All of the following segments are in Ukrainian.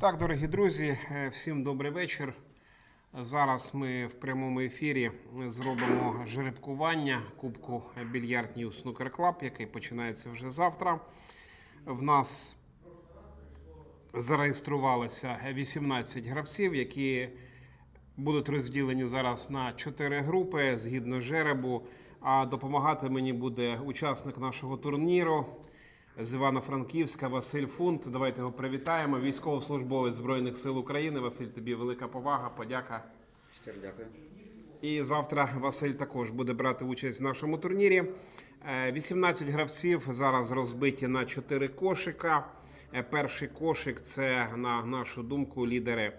Так, дорогі друзі, е, всім добрий вечір. Зараз ми в прямому ефірі зробимо жеребкування Кубку Більярд Ньюс Snooker Club, який починається вже завтра. В нас зареєструвалося 18 гравців, які будуть розділені зараз на 4 групи згідно жеребу. А допомагати мені буде учасник нашого турніру з Івано-Франківська Василь Фунт. Давайте його привітаємо. Військовослужбовець Збройних сил України. Василь, тобі велика повага, подяка. Щиро дякую. І завтра Василь також буде брати участь в нашому турнірі. Е, 18 гравців зараз розбиті на 4 кошика. Е, Перший кошик це, на нашу думку, лідери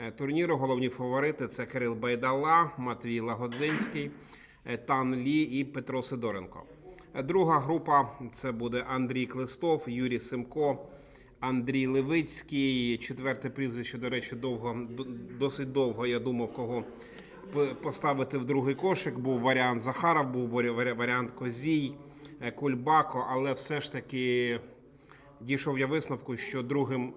е, турніру. Головні фаворити це Кирил Байдала, Матвій Лагодзинський, е, Тан Лі і Петро Сидоренко. Друга група це буде Андрій Клистов, Юрій Симко, Андрій Левицький. Четверте прізвище, до речі, довго досить довго. Я думав, кого поставити в другий кошик. Був варіант Захаров, був варі- варі- варіант Козій, е, Кульбако, але все ж таки дійшов я висновку, що другим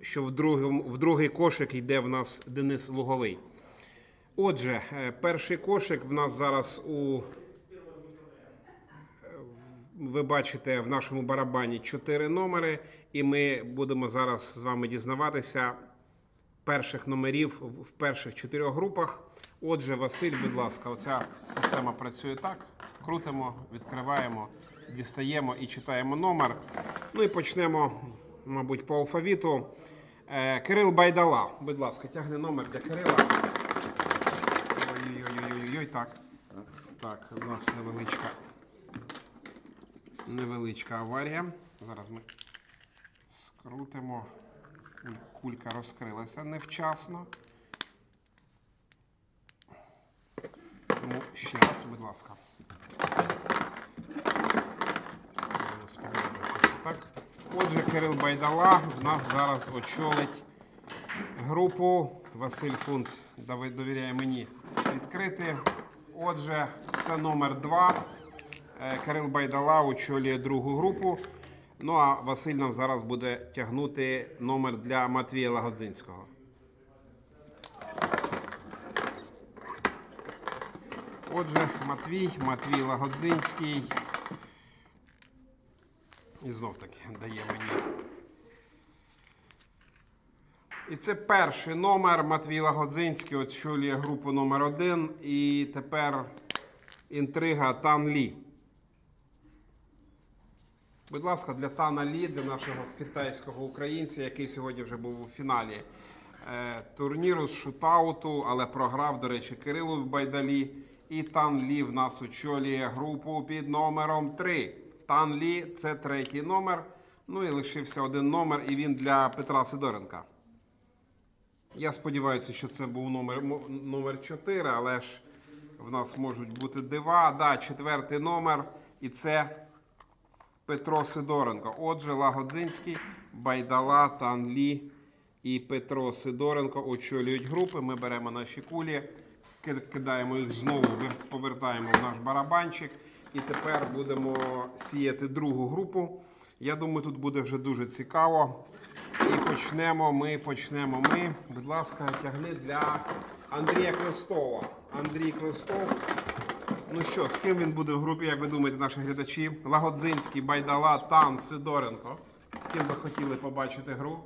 що в другим в другий кошик йде в нас Денис Луговий. Отже, е, перший кошик в нас зараз у ви бачите в нашому барабані 4 номери, і ми будемо зараз з вами дізнаватися перших номерів в перших чотирьох групах. Отже, Василь, будь ласка, оця система працює так. Крутимо, відкриваємо, дістаємо і читаємо номер. Ну і почнемо, мабуть, по алфавіту. Е, Кирил Байдала, будь ласка, тягни номер для Кирила. Ой-ой-ой, так. Так, у нас невеличка невеличка аварія. Зараз ми скрутимо. Кулька розкрилася невчасно. Тому ще раз, будь ласка. Так. Отже, Кирил Байдала в нас зараз очолить групу. Василь Фунт довіряє мені відкрити. Отже, це номер 2. Кирил Байдала очолює другу групу. Ну а Василь нам зараз буде тягнути номер для Матвія Лагодзинського. Отже, Матвій, Матвій Лагодзинський. І знов таки дає мені. І це перший номер. Матвій Лагодзинський очолює групу номер 1 І тепер інтрига Тан Лі. Будь ласка, для Тана Лі, для нашого китайського українця, який сьогодні вже був у фіналі е, турніру з шутауту, але програв, до речі, Кирилу Байдалі. І Тан Лі в нас очолює групу під номером 3. Тан Лі це третій номер. Ну і лишився один номер, і він для Петра Сидоренка. Я сподіваюся, що це був номер, номер 4, але ж в нас можуть бути дива. Да, четвертий номер. І це Петро Сидоренко. Отже, Лагодзинський, Байдала, Танлі і Петро Сидоренко очолюють групи. Ми беремо наші кулі, кидаємо їх знову, повертаємо в наш барабанчик. І тепер будемо сіяти другу групу. Я думаю, тут буде вже дуже цікаво. І почнемо ми, почнемо ми. Будь ласка, тягни для Андрія Клестова. Андрій Клестов. Ну що, з ким він буде в групі, як ви думаєте, наші глядачі? Лагодзинський, Байдала, Тан, Сидоренко. З ким ви хотіли побачити гру?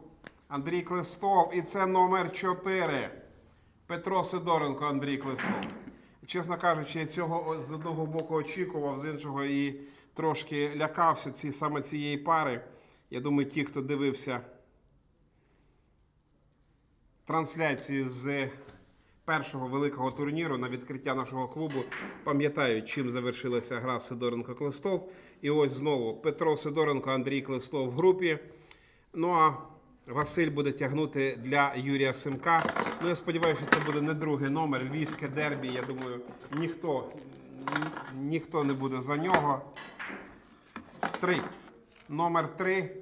Андрій Клестов. І це номер 4. Петро Сидоренко, Андрій Клестов. Чесно кажучи, я цього з одного боку очікував, з іншого і трошки лякався ці, саме цієї пари. Я думаю, ті, хто дивився трансляції з першого великого турніру на відкриття нашого клубу пам'ятають, чим завершилася гра Сидоренко Клестов. І ось знову Петро Сидоренко, Андрій Клестов в групі. Ну а Василь буде тягнути для Юрія Симка. Ну я сподіваюся, що це буде не другий номер. Львівське дербі. Я думаю, ніхто, ні- ніхто не буде за нього. Три. Номер три.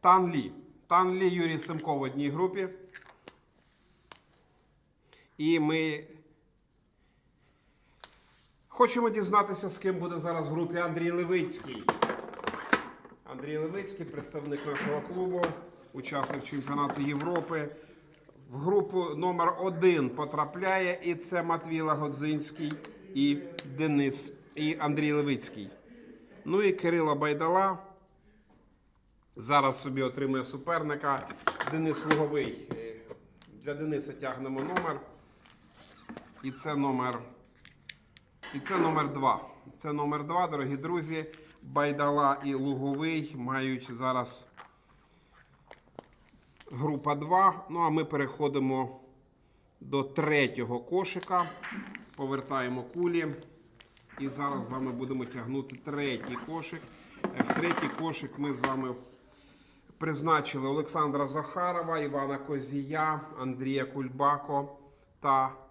Тан Лі. Тан Лі Юрій Симко в одній групі. І ми хочемо дізнатися, з ким буде зараз в групі Андрій Левицький. Андрій Левицький, представник нашого клубу, учасник чемпіонату Європи. В групу номер один потрапляє і це Матвій Лагодзинський і Денис і Андрій Левицький. Ну і Кирило Байдала. Зараз собі отримує суперника. Денис Луговий. Для Дениса тягнемо номер. І це номер. І це номер 2. Це номер 2, дорогі друзі. Байдала і Луговий мають зараз група 2. Ну а ми переходимо до третього кошика. Повертаємо кулі. І зараз з вами будемо тягнути третій кошик. Е, В третій кошик ми з вами призначили Олександра Захарова, Івана Козія, Андрія Кульбако та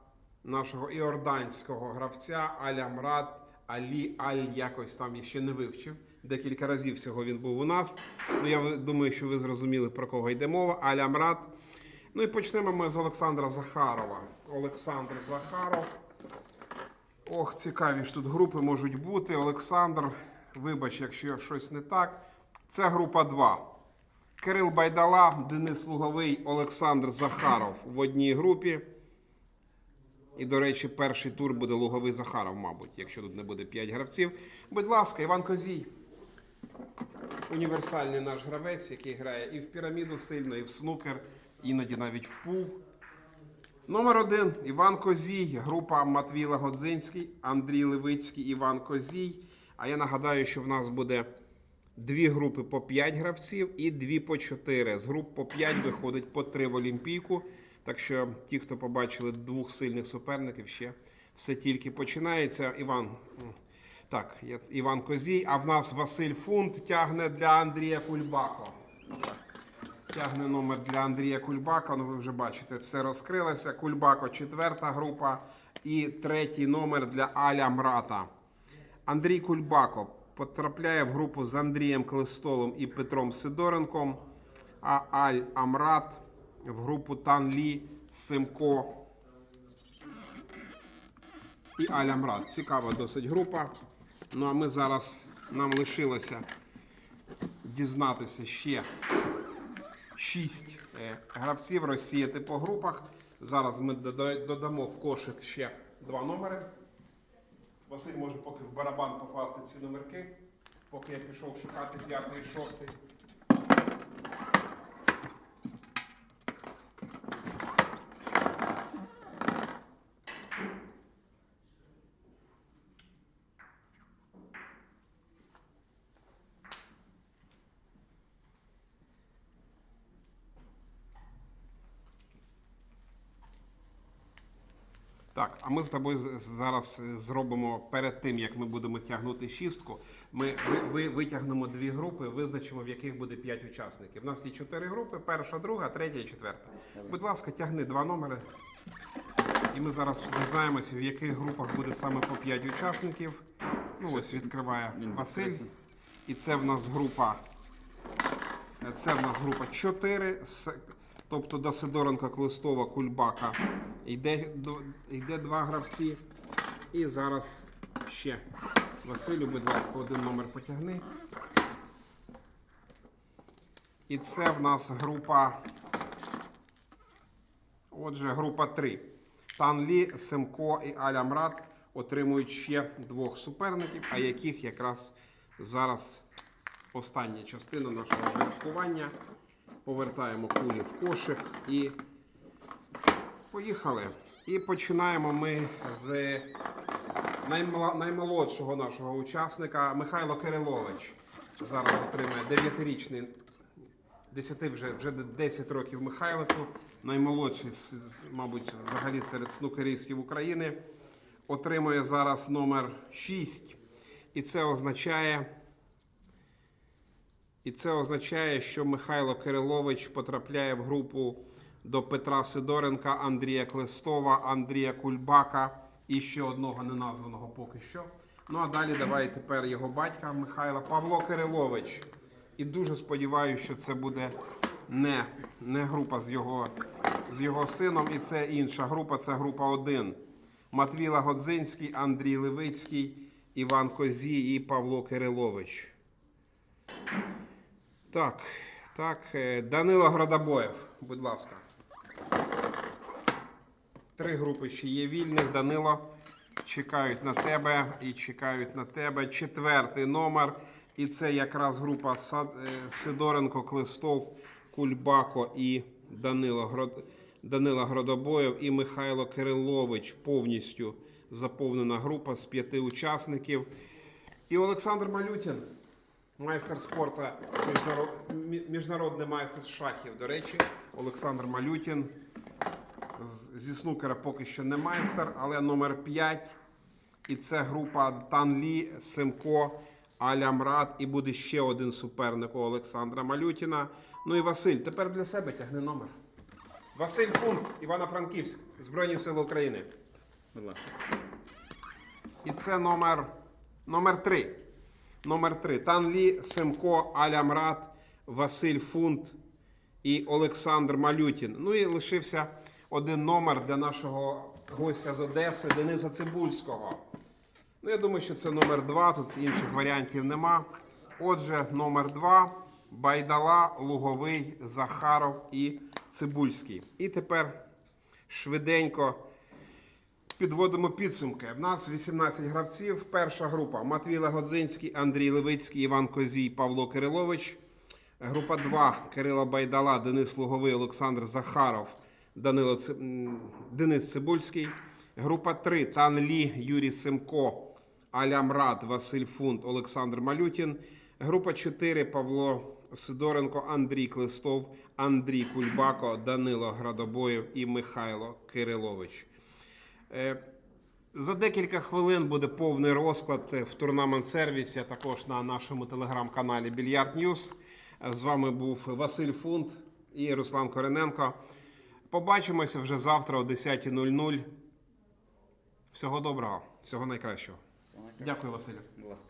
нашого іорданського гравця Аля Мрат Алі Аль якось там ще не вивчив. Декілька разів всього він був у нас. Ну, я думаю, що ви зрозуміли, про кого йде мова. Аля Мрат. Ну і почнемо ми з Олександра Захарова. Олександр Захаров. Ох, цікаві ж тут групи можуть бути. Олександр, вибач, якщо щось не так. Це група 2. Кирил Байдала, Денис Луговий, Олександр Захаров в одній групі. І, до речі, перший тур буде Луговий Захаров, мабуть, якщо тут не буде 5 гравців. Будь ласка, Іван Козій. Універсальний наш гравець, який грає і в піраміду сильно, і в снукер, іноді навіть в пул. Номер один Іван Козій, група Матвій Лагодзинський, Андрій Левицький, Іван Козій. А я нагадаю, що в нас буде дві групи по 5 гравців і дві по 4. З груп по 5 виходить по 3 в Олімпійку. Так що ті, хто побачили двох сильних суперників, ще все тільки починається. Іван. Так, я- Іван Козій, а в нас Василь Фунт тягне для Андрія Кульбако. Тягне номер для Андрія Кульбака. Ну ви вже бачите, все розкрилося. Кульбако четверта група. І третій номер для Аля Мрата. Андрій Кульбако потрапляє в групу з Андрієм Клестовим і Петром Сидоренком. А Аль Амрат в групу Танлі Симко і Аль Амрат. Цікава досить група. Ну а ми зараз нам лишилося дізнатися ще шість е, гравців розсіяти по групах. Зараз ми додамо в кошик ще два номери. Василь може поки в барабан покласти ці номерки, поки я пішов шукати п'ятий і шостий. Так, а ми з тобою зараз зробимо перед тим, як ми будемо тягнути шістку. Ми ви, ви, витягнемо дві групи, визначимо, в яких буде п'ять учасників. У нас є чотири групи: перша, друга, третя і четверта. Будь ласка, тягни два номери. І ми зараз дізнаємося, в яких групах буде саме по п'ять учасників. Ну ось відкриває Василь. І це в нас група. Це в нас група 4, тобто до Сидоренка, Клистова, Кульбака йде, йде два гравці. І зараз ще. Василю, будь ласка, один номер потягни. І це в нас група. Отже, група 3. Танлі, Семко і Аля Мрат отримують ще двох суперників, а яких якраз зараз остання частина нашого вирахування. Повертаємо кулі в кошик і поїхали. І починаємо ми з наймолодшого нашого учасника Михайло Кирилович. Зараз отримає 9-річний 10 вже, вже 10 років Михайлику, наймолодший, мабуть, взагалі серед снукерістів України, отримує зараз номер 6. І це означає, і це означає, що Михайло Кирилович потрапляє в групу до Петра Сидоренка, Андрія Клестова, Андрія Кульбака і ще одного неназваного поки що. Ну а далі давай тепер його батька Михайла Павло Кирилович. І дуже сподіваюся, що це буде не, не група з його, з його сином, і це інша група, це група 1. Матвій Лагодзинський, Андрій Левицький, Іван Козій і Павло Кирилович. Так, так, е, Данило Градобоєв, будь ласка. Три групи ще є вільних. Данило чекають на тебе і чекають на тебе. Четвертий номер. І це якраз група е, Сидоренко, Клистов, Кульбако і Данило, Грод... Данило Градобоєв і Михайло Кирилович. Повністю заповнена група з п'яти учасників. І Олександр Малютін, майстер спорту, міжнародний майстер шахів. До речі, Олександр Малютін зі снукера поки що не майстер, але номер 5. І це група Танлі, Семко, Алямрат. І буде ще один суперник у Олександра Малютіна. Ну і Василь, тепер для себе тягни номер. Василь Фунт, Івано-Франківськ, Збройні Сили України. Будь ласка. І це номер, номер 3. Номер 3. Танлі, Семко, Алямрат, Василь Фунт і Олександр Малютін. Ну і лишився один номер для нашого гостя з Одеси Дениса Цибульського. Ну, я думаю, що це номер 2, тут інших варіантів нема. Отже, номер 2. Байдала, Луговий, Захаров і Цибульський. І тепер швиденько Підводимо підсумки. В нас 18 гравців. Перша група Матвій Лагодзинський, Андрій Левицький, Іван Козій, Павло Кирилович. Група 2 Кирило Байдала, Денис Луговий, Олександр Захаров, Данило. Денис Цибульський. Група 3 Тан Лі, Юрій Семко, Алямрат, Василь Фунт, Олександр Малютін. Група 4 Павло Сидоренко, Андрій Клистов, Андрій Кульбако, Данило Градобоєв і Михайло Кирилович. Е, За декілька хвилин буде повний розклад в турнамент сервісі, а також на нашому телеграм-каналі Більярд Ньюс. З вами був Василь Фунт і Руслан Корененко. Побачимося вже завтра о 10.00. Всього доброго, всього найкращого. Дякую, Василю. Будь ласка.